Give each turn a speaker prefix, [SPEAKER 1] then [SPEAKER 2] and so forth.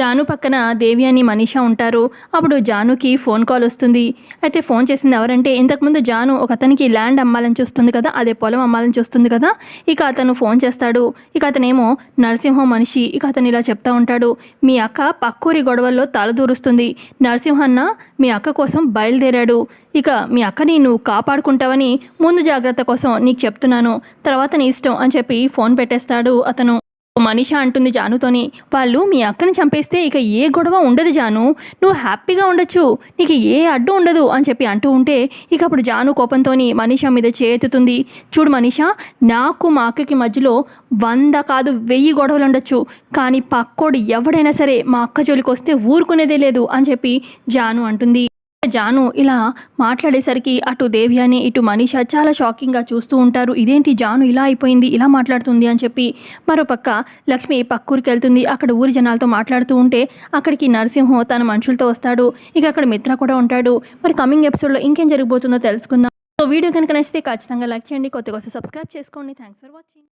[SPEAKER 1] జాను పక్కన దేవి అని మనీషా ఉంటారు. అప్పుడు జానుకి ఫోన్ కాల్ వస్తుంది. అయితే ఫోన్ చేసింది ఎవరంటే ఇంతకుముందు జాను ఒక అతనికి ల్యాండ్ అమ్మాలని చూస్తుంది కదా అదే పొలం అమ్మాలని చూస్తుంది కదా ఇక అతను ఫోన్ చేస్తాడు. ఇక అతనేమో నరసింహం మనిషి ఇక అతను ఇలా చెప్తా ఉంటాడు. మీ అక్క పక్కూరి గొడవల్లో తలదూరుస్తుంది నరసింహన్న మీ అక్క కోసం బయలుదేరాడు. ఇక మీ అక్కని నువ్వు కాపాడుకుంటావని ముందు జాగ్రత్త కోసం నీకు చెప్తున్నాను. తర్వాత నీ ఇష్టం అని చెప్పి ఫోన్ పెట్టేస్తాడు అతను. మనిష అంటుంది జానుతోని వాళ్ళు మీ అక్కని చంపేస్తే ఇక ఏ గొడవ ఉండదు జాను. నువ్వు హ్యాపీగా ఉండొచ్చు. నీకు ఏ అడ్డు ఉండదు అని చెప్పి అంటూ ఉంటే ఇక అప్పుడు జాను కోపంతోని మనిష మీద చేతుతుంది. చూడు మనిష నాకు మా అక్కకి మధ్యలో వంద కాదు వెయ్యి గొడవలు ఉండొచ్చు. కానీ పక్కోడు ఎవడైనా సరే మా అక్క జోలికి వస్తే ఊరుకునేదే లేదు అని చెప్పి జాను అంటుంది. జాను ఇలా మాట్లాడేసరికి అటు దేవ్యాని ఇటు మనీష చాలా షాకింగ్గా చూస్తూ ఉంటారు. ఇదేంటి జాను ఇలా అయిపోయింది ఇలా మాట్లాడుతుంది అని చెప్పి మరోపక్క లక్ష్మి పక్కూరికి వెళ్తుంది. అక్కడ ఊరి జనాలతో మాట్లాడుతూ ఉంటే అక్కడికి నరసింహం తన మనుషులతో వస్తాడు. ఇక అక్కడ మిత్ర కూడా ఉంటాడు. మరి కమింగ్ ఎపిసోడ్లో ఇంకేం జరగబోతుందో తెలుసుకుందాం. సో వీడియో కనుక నచ్చితే ఖచ్చితంగా లైక్ చేయండి. కొత్తగా సబ్స్క్రైబ్ చేసుకోండి. Thanks for watching